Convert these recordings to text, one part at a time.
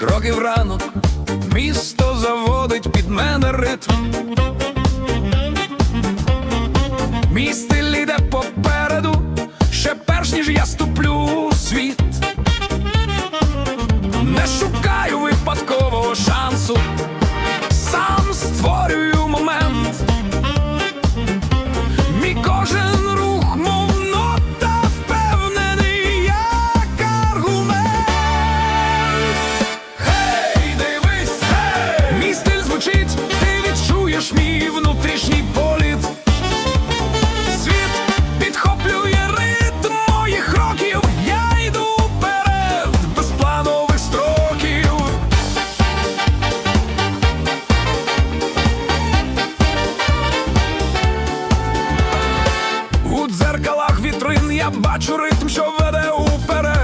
кроків ранок, місто заводить під мене ритм. Мій стиль іде попереду, ще перш ніж я ступлю у світ. Не шукаю випадкового шансу, я бачу ритм, що веде уперед.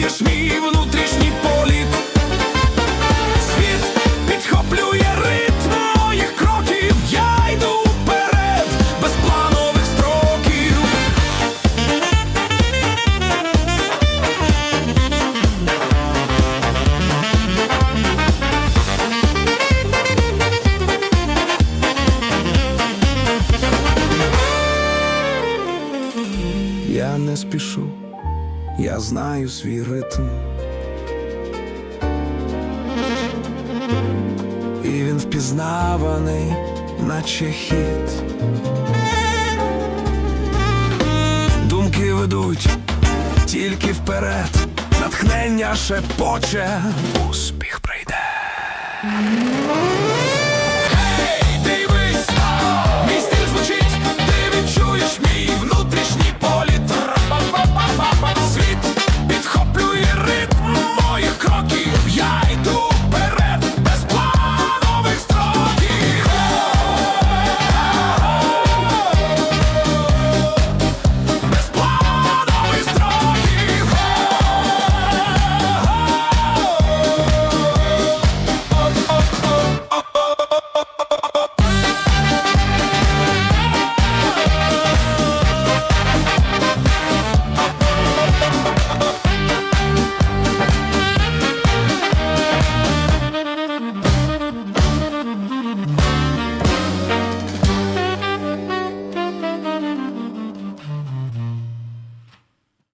Ти мій внутрішній політ. Світ підхоплює ритм моїх кроків. Я йду вперед, без планових строків. Я не спішу, я знаю свій ритм. І він впізнаваний, наче хід. Думки ведуть тільки вперед, натхнення шепоче, успіх прийде.